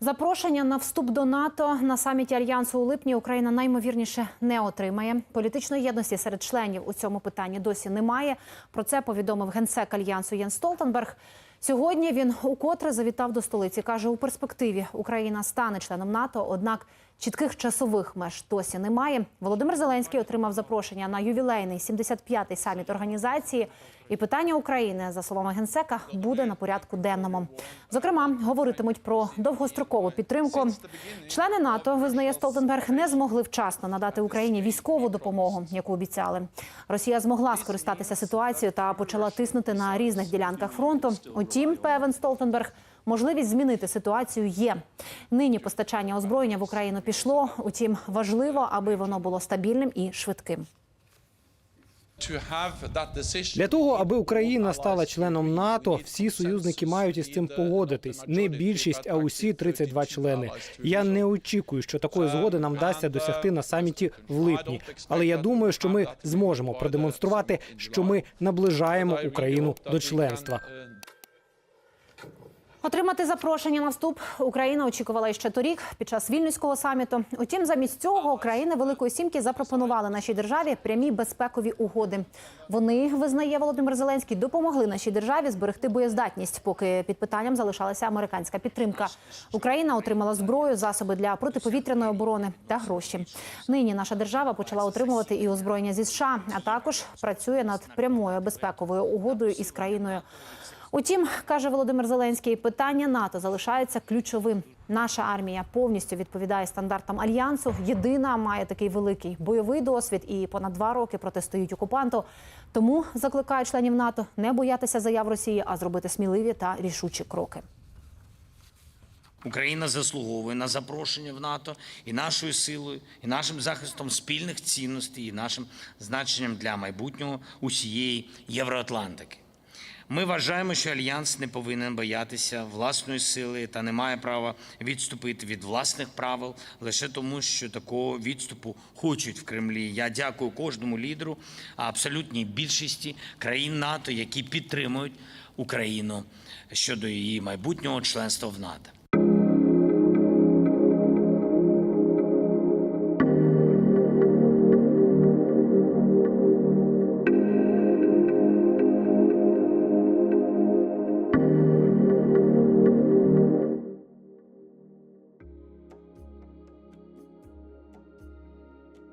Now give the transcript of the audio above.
Запрошення на вступ до НАТО на саміті альянсу у липні Україна наймовірніше не отримає. Політичної єдності серед членів у цьому питанні досі немає. Про це повідомив генсек альянсу Єн Столтенберг. Сьогодні він укотре завітав до столиці. каже, у перспективі Україна стане членом НАТО. Однак чітких часових меж досі немає. Володимир Зеленський отримав запрошення на ювілейний 75-й саміт організації. І питання України, за словами генсека, буде на порядку денному. Зокрема, говоритимуть про довгострокову підтримку. Члени НАТО визнає Столтенберг не змогли вчасно надати Україні військову допомогу, яку обіцяли. Росія змогла скористатися ситуацією та почала тиснути на різних ділянках фронту. Утім, певен Столтенберг. Можливість змінити ситуацію є. Нині постачання озброєння в Україну пішло. Утім, важливо, аби воно було стабільним і швидким. Для того, аби Україна стала членом НАТО, всі союзники мають із цим погодитись. Не більшість, а усі 32 члени. Я не очікую, що такої згоди нам вдасться досягти на саміті в липні. Але я думаю, що ми зможемо продемонструвати, що ми наближаємо Україну до членства. Отримати запрошення на вступ Україна очікувала ще торік під час вільнюського саміту. Утім, замість цього країни Великої Сімки запропонували нашій державі прямі безпекові угоди. Вони визнає Володимир Зеленський, допомогли нашій державі зберегти боєздатність, поки під питанням залишалася американська підтримка. Україна отримала зброю, засоби для протиповітряної оборони та гроші. Нині наша держава почала отримувати і озброєння зі США, а також працює над прямою безпековою угодою із країною. Утім, каже Володимир Зеленський, питання НАТО залишається ключовим. Наша армія повністю відповідає стандартам альянсу. Єдина має такий великий бойовий досвід і понад два роки протистоїть окупанту. Тому закликає членів НАТО не боятися заяв Росії, а зробити сміливі та рішучі кроки. Україна заслуговує на запрошення в НАТО і нашою силою, і нашим захистом спільних цінностей, і нашим значенням для майбутнього усієї Євроатлантики. Ми вважаємо, що альянс не повинен боятися власної сили та не має права відступити від власних правил лише тому, що такого відступу хочуть в Кремлі. Я дякую кожному лідеру, а абсолютній більшості країн НАТО, які підтримують Україну щодо її майбутнього членства в НАТО.